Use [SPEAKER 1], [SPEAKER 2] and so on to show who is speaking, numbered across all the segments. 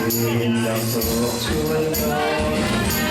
[SPEAKER 1] 우리 인당 서로 좋아요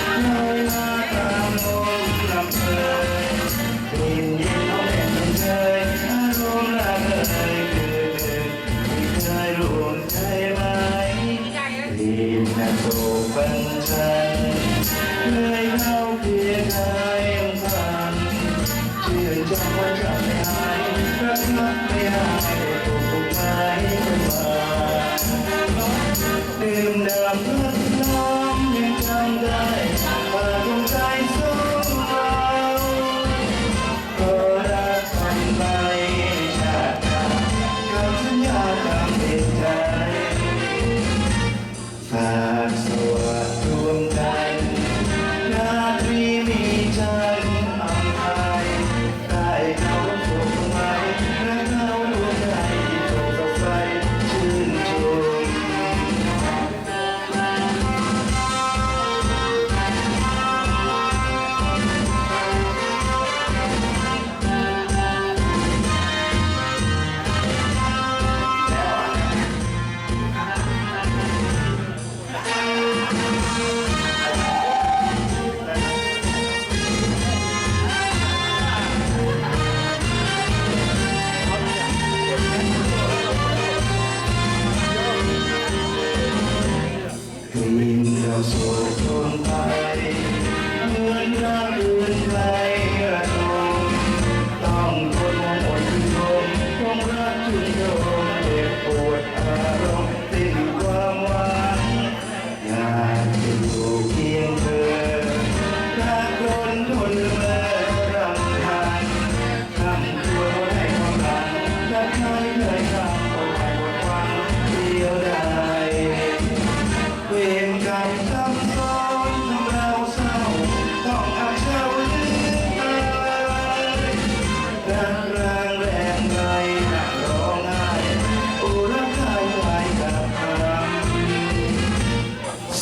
[SPEAKER 1] soy contar.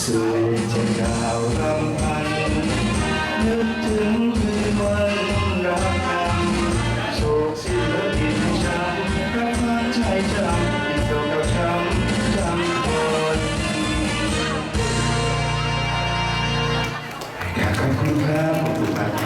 [SPEAKER 1] สวยจะดาวรำพันนึกถึงคืนวันรักกันโชคศิลปินฉันรักมาใจจำที่เกี่กับฉัำจำคนอยากขอบคุณครับขอบคุณครับ